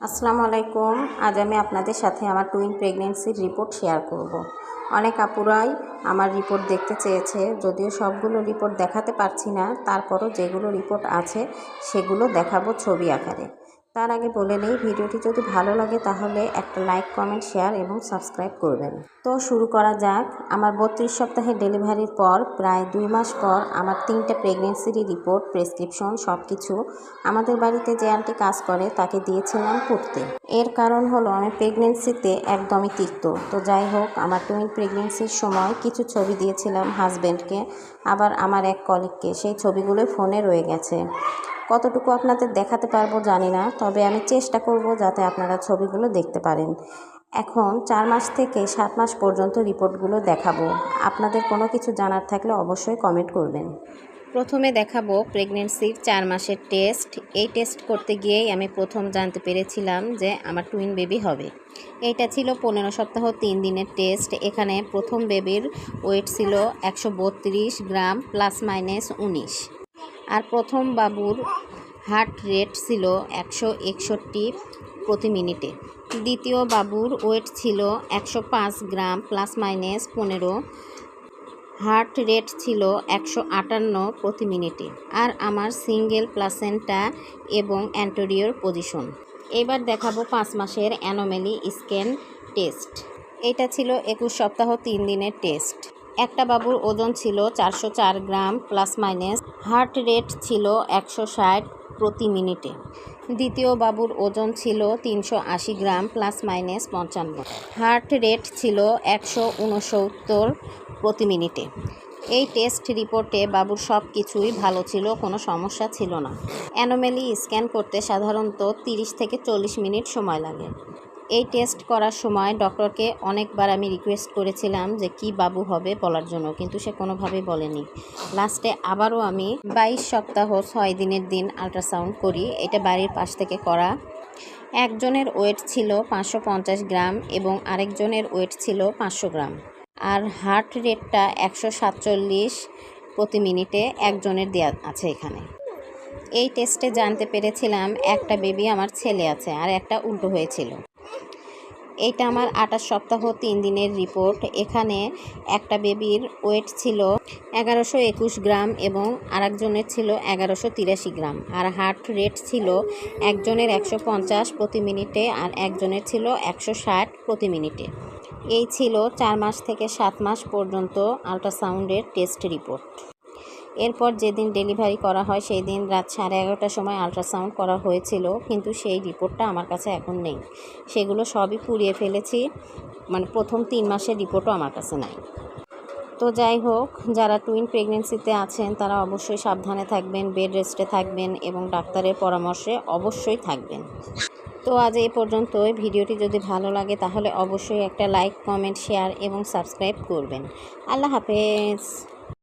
আসসালামু আলাইকুম আজ আমি আপনাদের সাথে আমার টুইন প্রেগনেন্সির রিপোর্ট শেয়ার করব। অনেক আপুরাই আমার রিপোর্ট দেখতে চেয়েছে, যদিও সবগুলো রিপোর্ট দেখাতে পারছি না, তারপরও যেগুলো রিপোর্ট আছে, সেগুলো দেখাবো ছবি আকারে তার আগে বলে নেই, ভিডিওটি যদি ভালো লাগে তাহলে একটা লাইক কমেন্ট শেয়ার এবং সাবস্ক্রাইব করবেন। তো শুরু করা যাক। আমার বত্রিশ সপ্তাহের ডেলিভারির পর, প্রায় দুই মাস পর আমার তিনটে প্রেগনেন্সির রিপোর্ট প্রেসক্রিপশন সব কিছু আমাদের বাড়িতে যে আন্টি কাজ করে তাকে দিয়েছিলাম পড়তে এর কারণ হলো আমি প্রেগনেন্সিতে একদমই তিক্ত। তো যাই হোক, আমার টুইন প্রেগনেন্সির সময় কিছু ছবি দিয়েছিলাম হাজব্যান্ডকে আবার আমার এক কলিগকে সেই ছবিগুলো ফোনে রয়ে গেছে। কতটুকু আপনাদের দেখাতে পারব জানি না, তবে আমি চেষ্টা করব যাতে আপনারা ছবিগুলো দেখতে পারেন। এখন চার মাস থেকে সাত মাস পর্যন্ত রিপোর্টগুলো দেখাবো। আপনাদের কোনো কিছু জানার থাকলে অবশ্যই কমেন্ট করবেন। প্রথমে দেখাবো প্রেগনেন্সির চার মাসের টেস্ট। এই টেস্ট করতে গিয়েই আমি প্রথম জানতে পেরেছিলাম যে আমার টুইন বেবি হবে। এইটা ছিল পনেরো সপ্তাহ, তিন দিনের টেস্ট। এখানে প্রথম বেবির ওয়েট ছিল একশো বত্রিশ গ্রাম প্লাস মাইনাস উনিশ। আর প্রথম বাবুর হার্ট রেট ছিল একশো একষট্টি প্রতি মিনিটে। দ্বিতীয় বাবুর ওয়েট ছিল একশো পাঁচ গ্রাম প্লাস মাইনাস পনেরো। হার্ট রেট ছিল একশো আটান্ন প্রতি মিনিটে। আর আমার সিঙ্গেল প্লাসেন্টা এবং অ্যান্টোরিয়র পজিশন। এবার দেখাবো পাঁচ মাসের অ্যানোমেলি স্ক্যান টেস্ট। এটা ছিল একুশ সপ্তাহ তিন দিনের টেস্ট। একটা বাবুর ওজন ছিল চারশো চার gram plus minus, heart rate ছিল একশো ষাট প্রতি মিনিটে। দ্বিতীয় বাবুর ওজন ছিল তিনশো আশি গ্রাম প্লাস মাইনাস পঞ্চান্ন। হার্ট রেট ছিল একশো উনসত্তর প্রতি মিনিটে। এই টেস্ট রিপোর্টে বাবুর সব কিছুই ভালো ছিল, কোনো সমস্যা ছিল না। অ্যানোমেলি স্ক্যান করতে সাধারণত তিরিশ থেকে চল্লিশ মিনিট সময় লাগে। এই টেস্ট করার সময় ডক্টরকে অনেকবার আমি রিকোয়েস্ট করেছিলাম যে কি বাবু হবে বলার জন্য, কিন্তু সে কোনোভাবেই বলেনি। লাস্টে আবারও আমি বাইশ সপ্তাহ ছয় দিনের দিন আল্ট্রাসাউন্ড করি। এটা বাড়ির পাশ থেকে করা। একজনের ওয়েট ছিল পাঁচশো পঞ্চাশ গ্রাম এবং আরেকজনের ওয়েট ছিল পাঁচশো গ্রাম। আর হার্ট রেটটা একশো সাতচল্লিশ প্রতি মিনিটে একজনের দেয়া আছে এখানে। এই টেস্টে জানতে পেরেছিলাম একটা বেবি আমার ছেলে আছে আর একটা উল্টো হয়েছিল। এইটা আমার আঠাশ সপ্তাহ, তিন দিনের রিপোর্ট। এখানে একটা বেবির ওয়েট ছিল এগারোশো একুশ গ্রাম এবং আরেকজনের ছিল এগারোশো তিরাশি গ্রাম। আর হার্ট রেট ছিল একজনের একশো পঞ্চাশ প্রতি মিনিটে আর একজনের ছিল একশো ষাট প্রতি মিনিটে। এই ছিল চার মাস থেকে সাত মাস পর্যন্ত আল্ট্রাসাউন্ডের টেস্ট রিপোর্ট। এরপর যেদিন ডেলিভারি করা হয় সেই দিন রাত সাড়ে এগারোটার সময় আলট্রাসাউন্ড করা হয়েছিল, কিন্তু সেই রিপোর্টটা আমার কাছে এখন নেই। সেগুলো সবই পুড়িয়ে ফেলেছি মানে প্রথম তিন মাসের রিপোর্টও আমার কাছে নাই। তো যাই হোক, যারা টুইন প্রেগনেন্সিতে আছেন, তারা অবশ্যই সাবধানে থাকবেন, বেড রেস্টে থাকবেন এবং ডাক্তারের পরামর্শে অবশ্যই থাকবেন। তো আজ এই পর্যন্তই। ভিডিওটি যদি ভালো লাগে, তাহলে অবশ্যই একটা লাইক, কমেন্ট, শেয়ার এবং সাবস্ক্রাইব করবেন। আল্লাহ হাফেজ।